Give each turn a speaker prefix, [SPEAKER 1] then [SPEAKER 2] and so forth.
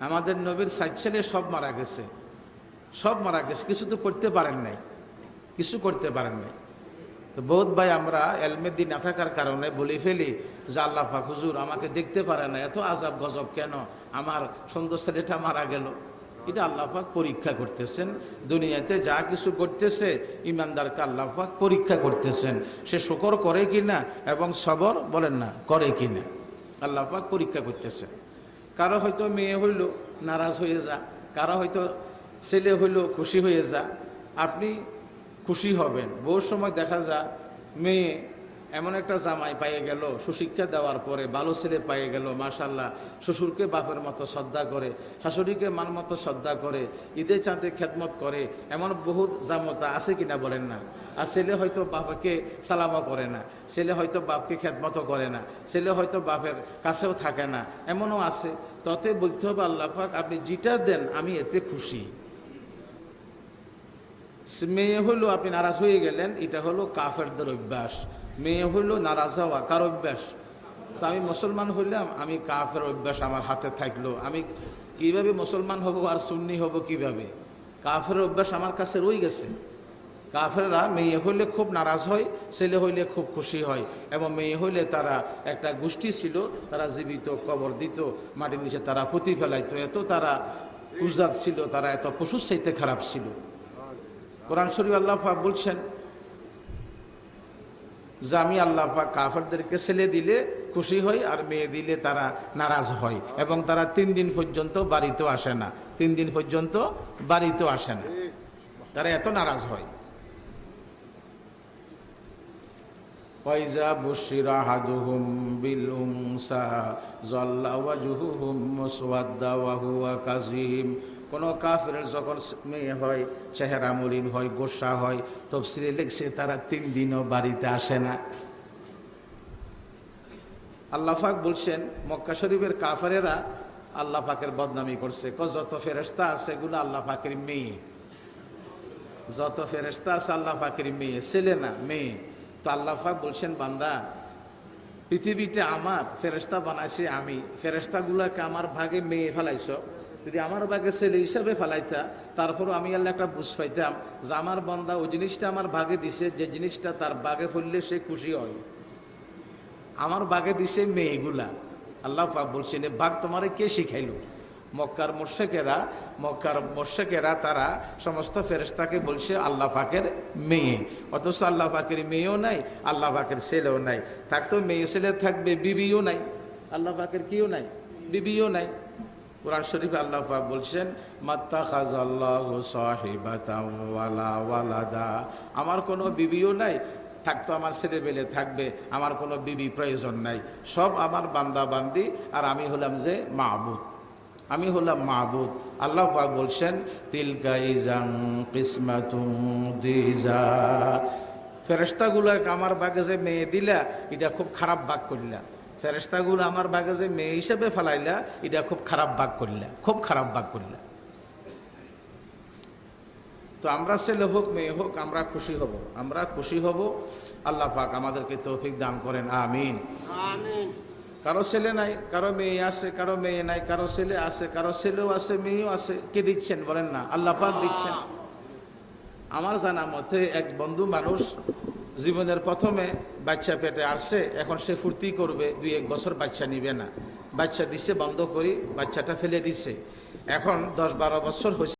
[SPEAKER 1] আমাদের নবীর সাত ছেলে সব মারা গেছে। সব মারা গেছে। কিছু তো করতে পারেন নাই। কিছু করতে পারেন নাই। তো বহুত ভাই, আমরা এলমেদি না থাকার কারণে বলে ফেলি যে আল্লাহ পাক হুজুর, আমাকে দেখতে পারে না। এত আজাব গজব কেন? আমার সুন্দর ছেলেটা মারা গেল। এটা আল্লাহ পরীক্ষা করতেছেন। দুনিয়াতে যা কিছু করতেছে, ইমানদারকে আল্লাহ পরীক্ষা করতেছেন। সে শুকর করে কিনা এবং সবর বলেন না, করে কিনা। আল্লাহ পাক পরীক্ষা করতেছেন। কারও হয়তো মেয়ে হইল, নারাজ হয়ে যা। কারও হয়তো ছেলে হইল, খুশি হয়ে যা। আপনি খুশি হবেন। বহু সময় দেখা যায়, মেয়ে এমন একটা জামাই পাইয়ে গেল, সুশিক্ষা দেওয়ার পরে ভালো ছেলে পাইয়ে গেল মাশাল্লাহ শ্বশুরকে বাপের মতো শ্রদ্ধা করে, শাশুড়িকে মান মতো শ্রদ্ধা করে ঈদে চাঁদে খেদমত করে, এমন বহুত জামতা আছে কিনা বলেন না। আর ছেলে হয়তো বাবাকে সালামও করে না, ছেলে হয়তো বাপকে খেদমতও করে না, ছেলে হয়তো বাপের কাছেও থাকে না, এমনও আছে। ততে বলতে হবে আল্লাহ পাক, আপনি যেটা দেন আমি এতে খুশি। মেয়ে হইল আপনি নারাজ হয়ে গেলেন, এটা হলো কাফেরদের অভ্যাস। মেয়ে হইল নারাজ হওয়া, কার অভ্যাস? তো আমি মুসলমান হইলাম, আমি কাফের অভ্যাস আমার হাতে থাকল। আমি কীভাবে মুসলমান হব আর সুন্নি হব কীভাবে? কাফের অভ্যাস আমার কাছে রয়ে গেছে। কাফেররা মেয়ে হইলে খুব নারাজ হয়, ছেলে হইলে খুব খুশি হয়। এবং মেয়ে হইলে তারা একটা গোষ্ঠী ছিল, তারা জীবিত, কবর দিত, মাটির নিচে তারা পুঁতি ফেলাইতো। এত তারা উজাত ছিল, তারা এত পশুর চাইতে খারাপ ছিল। কোরআন শরীফ আল্লাহ পাক বলছেন যে আমি আল্লাহ পাক কাফেরদেরকে ছেলে দিলে খুশি হয় আর মেয়ে দিলে তারা নারাজ হয় এবং তারা তিন দিন পর্যন্ত বাড়িতেও আসে না। তিন দিন পর্যন্ত বাড়িতেও আসে না। তারা এত নারাজ হয় কাযীম। কোন কাফের যখন মেয়ে হয়, চেহারা মলিন হয়, গোসা হয়, তফসিলে লিখছে তারা তিন দিনও বাড়িতে আসে না। আল্লাহ পাক বলছেন, মক্কা শরীফের কাফেরেরা আল্লাহ পাকের বদনামি করছে। ক যত ফেরেস্তা আছে, এগুলো আল্লাহ পাকের মেয়ে। যত ফেরেস্তা আছে, আল্লাহ পাকের মেয়ে। ছেলে না, মেয়ে। তো আল্লাহ বলছেন, বান্দা পৃথিবীতে আমার ফেরেস্তা বানাইছি আমি। ফেরেস্তাগুলাকে আমার ভাগে মেয়ে ফেলাইছ। যদি আমার ভাগে ছেলে হিসাবে ফেলাইতা, তারপরও আমি আল্লাহ একটা বুঝ পাইতাম যে আমার বান্দা ওই জিনিসটা আমার ভাগে দিছে, যে জিনিসটা তার বাগে ফেললে সে খুশি হয়। আমার বাগে দিছে মেয়েগুলা। আল্লাহ বলছেন ভাগ তোমারে কে শিখাইলো? মক্কার মোর্শেকেরা মক্কার মোর্শেকেরা তারা সমস্ত ফেরেস্তাকে বলছে, আল্লাহ পাকের মেয়ে। অথচ আল্লাহ পাকের মেয়েও নাই, আল্লাহ পাকের ছেলেও নাই। থাকতো মেয়ে ছেলে থাকবে, বিবিও নাই। আল্লাহ পাকের কেউ নাই, বিবিও নাই। কোরআন শরীফ আল্লাহ পাক বলছেন মাত্তা খাজ আল্লাহ ওয়ালাদা। আমার কোনো বিবিও নাই, থাকতো আমার ছেলে বেলে থাকবে, আমার কোনো বিবি প্রয়োজন নাই। সব আমার বান্দা বান্দি, আর আমি হলাম যে মাহবুদ আমি হলাম মাহবুদ আল্লাহ পাক বলছেন, তিলকা ইজাং কিসমাতুম দিজা ফেরেস্তাগুলোকে আমার বাগে যে মেয়ে দিলা, এটা খুব খারাপ ভাগ করলা। ফেরেস্তাগুলো আমার বাগে যে মেয়ে হিসেবে ফেলাইলা, এটা খুব খারাপ ভাগ করিলা, খুব খারাপ ভাগ করিলা। তো আমরা ছেলে হোক, মেয়ে হোক, আমরা খুশি হব, আমরা খুশি হব। আল্লাহ পাক আমাদেরকে তৌফিক দান করেন, আমিন।
[SPEAKER 2] আমিন।
[SPEAKER 1] কারও ছেলে নাই, কারও মেয়ে আছে, কারও মেয়ে নাই, কারও ছেলে আছে, কারও ছেলেও আছে, মেয়েও আছে। কে দিচ্ছেন বলেন না? আল্লাহ পাক দিচ্ছেন। আমার জানা মতে এক বন্ধু মানুষ জীবনের প্রথমে বাচ্চা পেটে আসছে, এখন সে ফুর্তি করবে, দুই এক বছর বাচ্চা নিবে না। বাচ্চা দিচ্ছে বন্ধ করি, বাচ্চাটা ফেলে দিচ্ছে এখন দশ বারো বছর হয়েছে